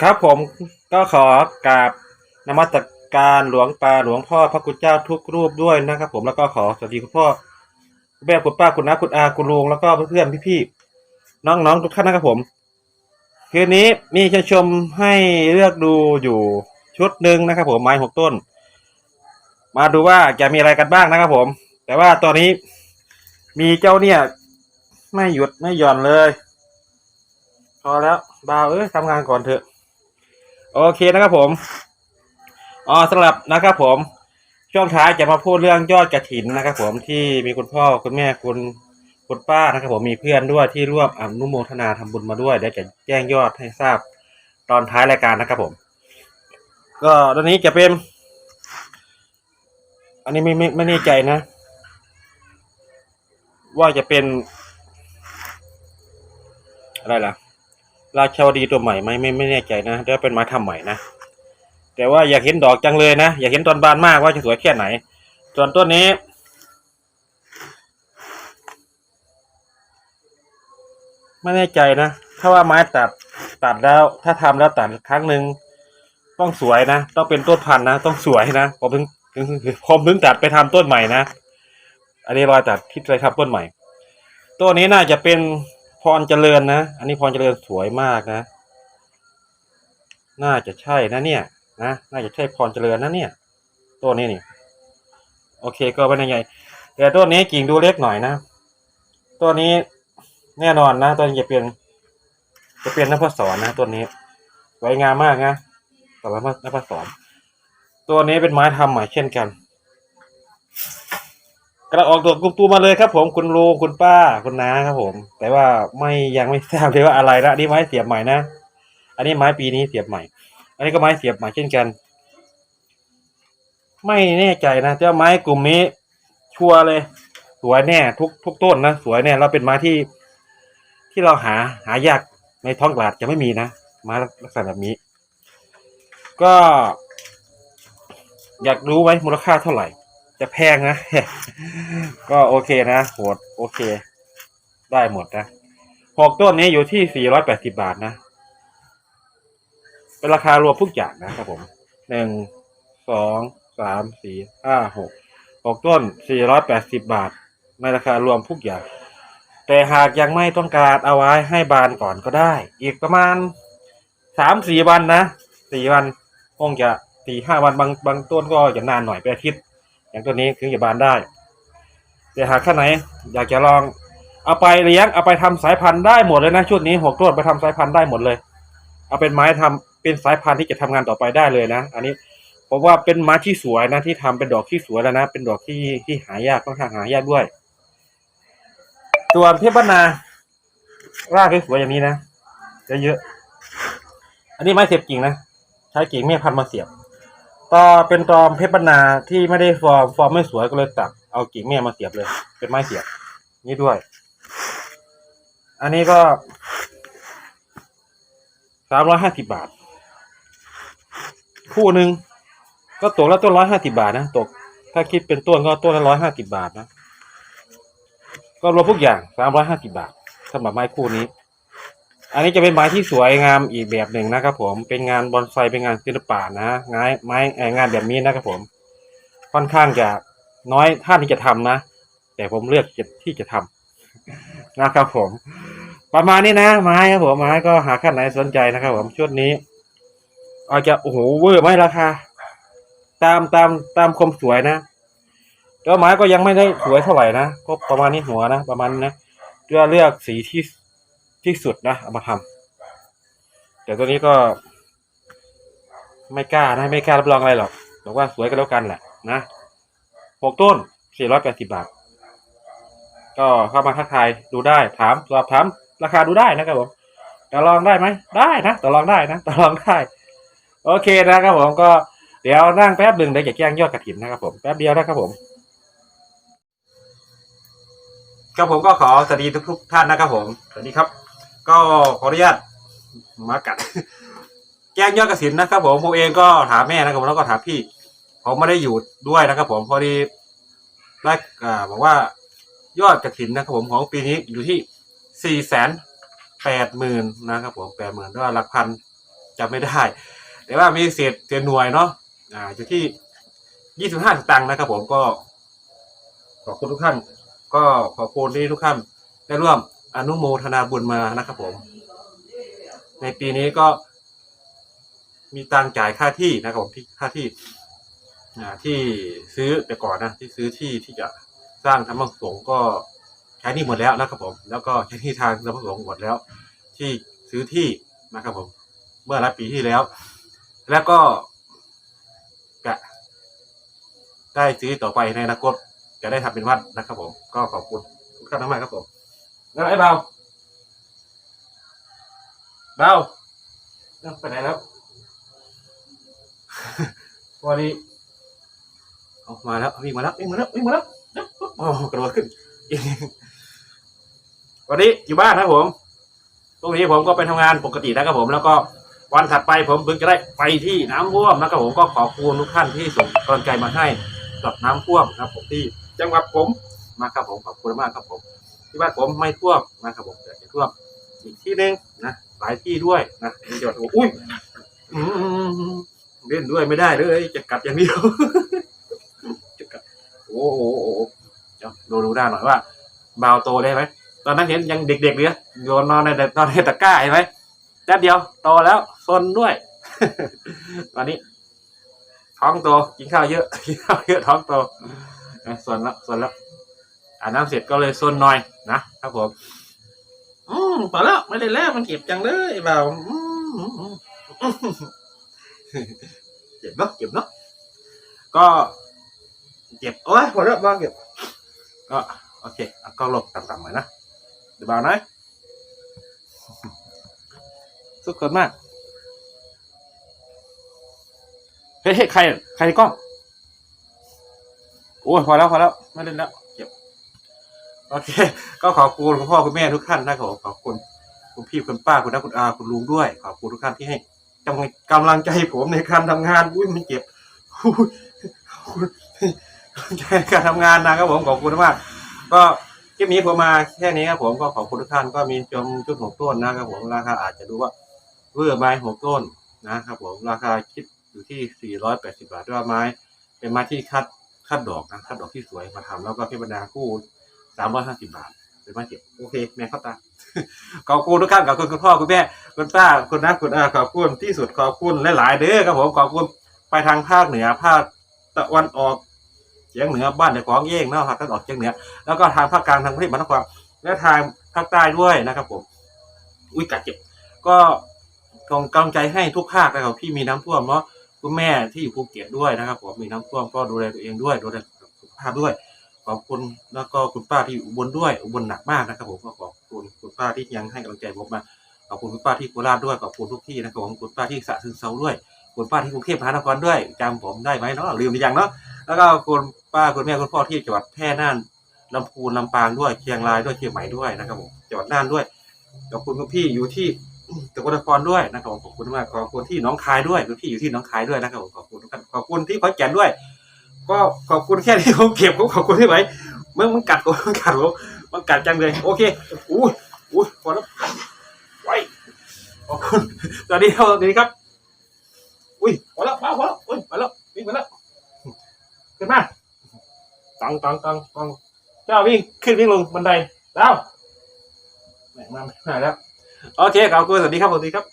ครับผมก็ขอกราบนมัสการหลวงตาหลวงพ่อพระคุณเจ้าทุกรูปด้วยนะครับ ผมแล้วก็ขอสวัสดีคุณพ่อคุณแม่คุณป้าคุณน้าคุณอาคุณลุงแล้วก็เพื่อนๆพี่ๆน้องๆทุกท่านนะครับผมคืนนี้มีชชมให้เลือกดูอยู่ชุดหนึ่งนะครับ ผมไม้หกต้น มาดูว่าจะมีอะไรกันบ้างนะครับผม แต่ว่าตอนนี้มีเจ้าเนี่ย ไม่หยุดไม่หย่อนเลย พอแล้วบ่าวเอ้ยทำงานก่อนเถอะ โอเคนะครับผมอ๋อสำหรับนะครับผม ช่วงท้ายจะมาพูดเรื่องยอดกระถินนะครับ ผมที่มีคุณพ่อคุณแม่คุณคุณป้านะครับผมมีเพื่อนด้วยที่ร่วมอนุโมทนาทำบุญมาด้วยเดี๋ยวจะแจ้งยอดให้ทราบตอนท้ายรายการนะครับผม ก็ตอนนี้จะเป็น อันนี้ไม่ไม่ไม่แน่ใจนะ ว่าจะเป็น อะไรล่ะ ราชาวดีตัวใหม่ไหมไม่ไม่แน่ใจนะเดี๋ยวเป็นไม้ทำใหม่นะแต่ว่าอยากเห็นดอกจังเลยนะ อยากเห็นตอนบานมากว่าจะสวยแค่ไหน ส่วนต้นนี้ ไม่แน่ใจนะ ถ้าว่าไม้ตัดตัดแล้ว ถ้าทำแล้วตัดครั้งหนึ่งต้องสวยนะ ต้องเป็นต้นพันธุ์นะ ต้องสวยนะผมถึงถึงผมถึงตัดไปทำต้นใหม่นะ อันนี้รอยตัดที่ไปทำต้นใหม่ ตัวนี้น่าจะเป็น พรเจริญนะ อันนี้พรเจริญสวยมากนะ น่าจะใช่นะเนี่ย นะ น่าจะใช่พรเจริญนะเนี่ย ตัวนี้นี่โอเคก็เป็นยังไงแต่ตัวนี้กิ่งดูเล็กหน่อยนะ ตัวนี้แน่นอนนะตัวนี้จะเป็นจะเป็นนภสรนนะตัวนี้สวยงามมากนะสำหรับนภสรตัวนี้เป็นไม้ทำใหม่เช่นกัน กระออกตัวจกลุ่มตูมาเลยครับ ผมคุณลุงคุณป้าคุณน้าครับผม แต่ว่าไม่ยังไม่ทราบเลยว่าอะไรนะนี่ไม้เสียบใหม่นะอันนี้ไม้ปีนี้เสียบใหม่ อันนี้ก็ไม้เสียบใหม่เช่นกัน ไม่แน่ใจนะแต่ว่าไม้กลุ่มนี้ ชัวร์เลย สวยแน่ ทุกทุกต้นนะสวยแน่แล้วเป็นไม้ที่ ที่เราหาหายากในท้องตลาดจะไม่มีนะไม้ลักษณะแบบนี้ ก็ อยากรู้ไหมมูลค่าเท่าไหร่ จะแพงนะ ก็โอเคนะโหดโอเค ได้หมดนะหกต้นนี้อยู่ที่ 480 บาทนะ เป็นราคารวมทุกอย่างนะครับผม หนึ่ง สอง สาม สี่ ห้า หก หกต้น 480 บาท ในราคารวมทุกอย่าง แต่หากยังไม่ต้องการเอาไว้ให้บานก่อนก็ได้ อีกประมาณสามสี่วันนะ สี่วัน คงจะสี่ห้าวันบางบางต้นก็จะนานหน่อยเป็นอาทิตย์ อย่างตัวนี้ถึงจะบานได้ แต่หากข้าไหน อยากจะลองเอาไปเลี้ยงเอาไปทำสายพันธุ์ได้หมดเลยนะชุดนี้หกต้นไปทำสายพันธุ์ได้หมดเลย เอาเป็นไม้ทำเป็นสายพันธุ์ที่จะทำงานต่อไปได้เลยนะ อันนี้ผมว่าเป็นไม้ที่สวยนะที่ทำเป็นดอกที่สวยแล้วนะ เป็นดอกที่ที่หายากค่อนข้างหายากด้วยส่วนเพชรบ้านารากสวยอย่างนี้นะเยอะอันนี้ไม้เสียบกิ่งนะใช้กิ่งแม่พันมาเสียบ ต่อเป็นตอมเพชรบรรณาที่ไม่ได้ฟอร์มฟอร์มไม่สวยก็เลยตัดเอากิ่งแม่มาเสียบเลย เป็นไม้เสียบ นี่ด้วย อันนี้ก็สามร้อยห้าสิบบาท คู่หนึ่งก็ตกแล้วต้นร้อยห้าสิบาทนะตก ถ้าคิดเป็นต้นก็ต้นละร้อยห้าสิบาทนะ ก็รวมทุกอย่างสามร้อยห้าสิบาทสำหรับไม้คู่นี้ อันนี้จะเป็นไม้ที่สวยงามอีกแบบหนึ่งนะครับผมเป็นงานบอนไซเป็นงานศิลปะนะงานไม้งานแบบนี้นะครับผม ค่อนข้างจะน้อยท่านที่จะทำนะ แต่ผมเลือกที่จะทำนะครับผม ประมาณนี้นะ ไม้ครับผมไม้ก็หาขั้นไหนสนใจนะครับผมชุดนี้อาจจะโอ้โหเวอร์ไหมราคาตามตามตามความสวยนะแล้วไม้ก็ยังไม่ได้สวยเท่าไหร่นะก็ประมาณนี้หัวนะประมาณนี้นะเพื่อเลือกสีที่ ที่สุดนะเอามาทำแต่ตัวนี้ก็ ไม่กล้านะไม่กล้ารับรองอะไรหรอกบอกว่าสวยก็แล้วกันแหละนะหกต้นสี่ร้อยแปดสิบาท ก็เข้ามาทักทายดูได้ถามสอบถามราคาดูได้นะครับผมต่อรองได้ไหมได้นะต่อรองได้นะต่อรองได้ โอเคนะครับผมก็เดี๋ยวนั่งแป๊บหนึ่งเดี๋ยวจะแจ้งยอดกระถินนะครับผมแป๊บเดียวนะครับผมครับผมก็ขอสวัสดีทุกๆท่านนะครับผม สวัสดีครับ ก็ขออนุญาตมากัดแจ้งยอดกระสินนะครับผมผมเองก็ถามแม่นะครับผมแล้วก็ถามพี่ ผมไม่ได้อยู่ด้วยนะครับ ผมพอดีได้อ่าบอกว่ายอดกระถินนะครับผมของปีนี้อยู่ที่สี่แสนแปดหมื่นนะครับผมแปดหมื่นด้วยหลักพันจำไม่ได้ แต่ว่ามีเศษเศษหน่วยเนาะอ่าอยู่ที่ยี่สิบห้าสตางค์นะครับ ผมก็ขอบคุณทุกท่าน ก็ขอบคุณที่ทุกท่านได้ร่วม อนุโมทนาบุญมานะครับผม ในปีนี้ก็ มีตังค์จ่ายค่าที่นะครับผมที่ค่าที่ที่ซื้อแต่ก่อนนะที่ซื้อที่ที่จะสร้างธรรมสงฆ์ก็ใช้นี่หมดแล้วนะครับผม แล้วก็ใช้ที่ทางธรรมสงฆ์หมดแล้ว ที่ซื้อที่นะครับผม เมื่อหลายปีที่แล้ว แล้วก็จะได้ซื้อต่อไปในอนาคตจะได้ทำเป็นวัดนะครับผม ก็ขอบคุณทุกท่านมากครับผม แล้วไอ้เบาเบาเอ้าไปไหนแล้ววันนี้ออกมาแล้ววิ่งมาแล้ววิ่งมาแล้ววิ่งมาแล้วโอ้กระโดดขึ้นวันนี้อยู่บ้านนะครับผมตรงนี้ผมก็ไปทำงานปกตินะครับผมแล้วก็วันถัดไปผมเพิ่งจะได้ไปที่น้ำท่วมนะครับผมก็ขอบคุณทุกท่านที่ส่งกำลังใจมาให้กับน้ำท่วมนะครับผมที่จังหวัดผมมาครับผมขอบคุณมากครับผม ที่บ้านผมไม่ท่วมนะครับผมแต่จะท่วมอีกที่หนึ่งนะหลายที่ด้วยนะมีจังหวัดอุ้ยเล่นด้วยไม่ได้เลยจะกัดอย่างเดียวจะกัดโอ้โหโอ้โหเดี๋ยวดูดูได้หน่อยว่าเบาโตได้ไหมตอนนั้นเห็นยังเด็กๆเลยโยนนอนในนอนในตะกร้าเห็นไหมแป๊บเดียวโตแล้วซนด้วยตอนนี้ ท้องโตกินข้าวเยอะกินข้าวเยอะท้องโตส่วนละส่วนละ อาบน้ำเสร็จก็เลยซนหน่อยนะครับผมอืมพอแล้วไม่ได้แล้วมันเก็บจังเลยเบาอืมอืมอืมเจ็บเนาะเจ็บเนาะก็เจ็บโอ้ยพอแล้วบ้างเก็บก็โอเคเอาก็หลบต่ำๆหน่อยนะเดี๋ยวเบาหน่อยสุดยอดมากเฮ้ยใคร ใครในกล้อง โอ้ยพอแล้ว พอแล้ว ไม่เล่นแล้ว โอเค ก็ขอบคุณคุณพ่อคุณแม่ทุกท่านนะครับผมขอบคุณคุณพี่คุณป้าคุณน้าคุณอาคุณลุงด้วย ขอบคุณทุกท่านที่ให้กำลังกำลังใจผมในการทำงานอุ้ยมันเจ็บอุ้ยขอบคุณกำลังใจการทำงานนะครับผมขอบคุณมาก ก็คลิปนี้ผมมาแค่นี้ครับผมก็ขอบคุณทุกท่านก็มีจมจุดหกต้นนะครับผมราคาอาจจะดูว่าเวอร์ไม้หกต้นนะครับผมราคาคิดอยู่ที่ 480 บาทด้วยไม้ เป็นไม้ที่คัดคัดดอกนะคัดดอกที่สวยมาทำแล้วก็พิบรรดาคู่ 350บบาทเป็นไม้เก็บโอเค แม่เข้าตาขอบคุณทุกท่านขอบคุณคุณพ่อคุณแม่คุณป้าคุณน้าคุณอาขอบคุณที่สุดขอบคุณหลายๆเด้อครับผมขอบคุณไปทางภาคเหนือภาคตะวันออกเฉียงเหนือบ้านเด็กของเย่งเนาะภาคตะวันออกเฉียงเหนือแล้วก็ทางภาคกลางทางกรุงเทพมหานครและทางภาคใต้ด้วยนะครับผมอุ้ยกัดเจ็บ ก็กองกำลังใจให้ทุกภาคนะครับที่มีน้ำท่วมเนาะคุณแม่ที่อยู่ภูเก็ตด้วยนะครับผมมีน้ำท่วมก็ดูแลตัวเองด้วยดูแลสุขภาพด้วย อบคุณแล้วก็คุณป้าที่อุบลด้วยอุบลหนักมากนะครับ ผมก็ขอบคุณคุณป้าที่ยังให้กำลังใจผมมาขอบคุณคุณป้าที่โคราชด้วยขอบคุณทุกที่นะครับผมคุณป้าที่สระซึงเซาด้วยคุณป้าที่กรุงเทพมหานครด้วยจำผมได้ไหมเนาะลืมหรือยังเนาะแล้วก็คุณป้าคุณแม่คุณพ่อที่จังหวัดแพร่น่านลำพูนลำปางด้วยเชียงรายด้วยเชียงใหม่ด้วยนะครับผมจังหวัดน่านด้วยขอบคุณคุณพี่อยู่ที่สกลนครด้วยนะครับผมขอบคุณมากขอบคุณที่น้องคายด้วยคุณพี่อยู่ที่น้องคายด้วยนะครับผมขอบคุณทุกท่านขอบคุณที่ขอนแก่นด้วย ก็ขอบคุณแค่ที่ผมเก็บผมขอบคุณที่ไหมมึงมันกัดผมมันกัดผมมันกัดจังเลย โอเคอุ้อุ้พอแล้วไว้ขอบคุณสวัสดีครับสวัสดีครับ อุ้ยพอแล้วพอแล้วพอแล้วอุ้ยมาแล้ววิ่งมาแล้วขึ้นมาตังตังตังตังเจ้าวิ่งขึ้นวิ่งลงบันไดแล้วแหม่มาไม่มาแล้วโอเคขอบคุณสวัสดีครับสวัสดีครับ